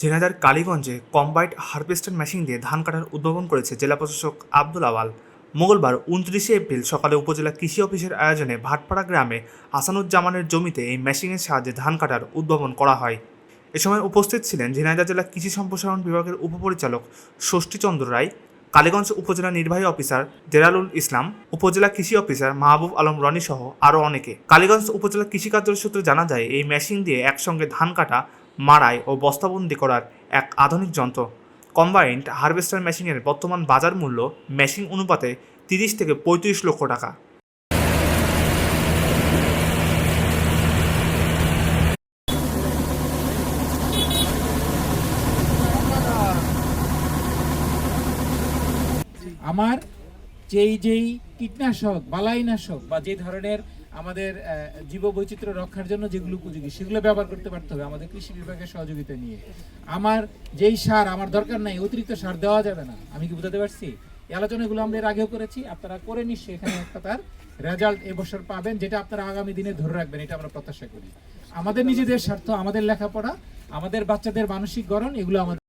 ঝিনাইদার কালীগঞ্জে combined harvester machine দিয়ে ধান কাটার উদ্ভাবন করেছে জেলা প্রশাসক আব্দুল আওয়াল। মঙ্গলবার উনত্রিশে এপ্রিল সকালে উপজেলা কৃষি অফিসের আয়োজনে ভাটপাড়া গ্রামে আসানুজ্জামানের জমিতে এই মেশিনের সাহায্যে ধান কাটার উদ্ভাবন করা হয়। এ সময় উপস্থিত ছিলেন ঝিনাইদহ জেলা কৃষি সম্প্রসারণ বিভাগের উপপরিচালক ষষ্ঠীচন্দ্র রায়, কালীগঞ্জ উপজেলা নির্বাহী অফিসার জেরালুল ইসলাম, উপজেলা কৃষি অফিসার মাহবুব আলম রনি সহ আরও অনেকে। কালীগঞ্জ উপজেলা কৃষি কার্যালয় সূত্রে জানা যায়, এই মেশিন দিয়ে একসঙ্গে ধান কাটা মাড়াই ও বস্তাবন্দি করার এক আধুনিক যন্ত্র। কম্বাইন্ড হারভেস্টার মেশিনের বর্তমান বাজার মূল্য মেশিন অনুপাতে তিরিশ থেকে পঁয়ত্রিশ লক্ষ টাকা। আমার যেই যেই কীটনাশক, বালাইনাশক বা যে ধরনের আমাদের আহ, জীববৈচিত্র্য রক্ষার জন্য যেগুলো উপযোগী সেগুলো ব্যবহার করতে পারতে হবে আমাদের কৃষি বিভাগের সহযোগিতা নিয়ে। আমার যেই সার আমার দরকার নাই অতিরিক্ত সার দেওয়া যাবে না। আমি কি বুঝাতে পারছি? এই আলোচনাগুলো আমরা এর আগেও করেছি আপনারা করে নিশ্চয়ই এখানে একটা তার রেজাল্ট এবছর পাবেন যেটা আপনারা আগামী দিনে ধরে রাখবেন এটা আমরা প্রত্যাশা করি। আমাদের নিজেদের স্বার্থ আমাদের লেখাপড়া আমাদের বাচ্চাদের মানসিক গড়ন এগুলো আমাদের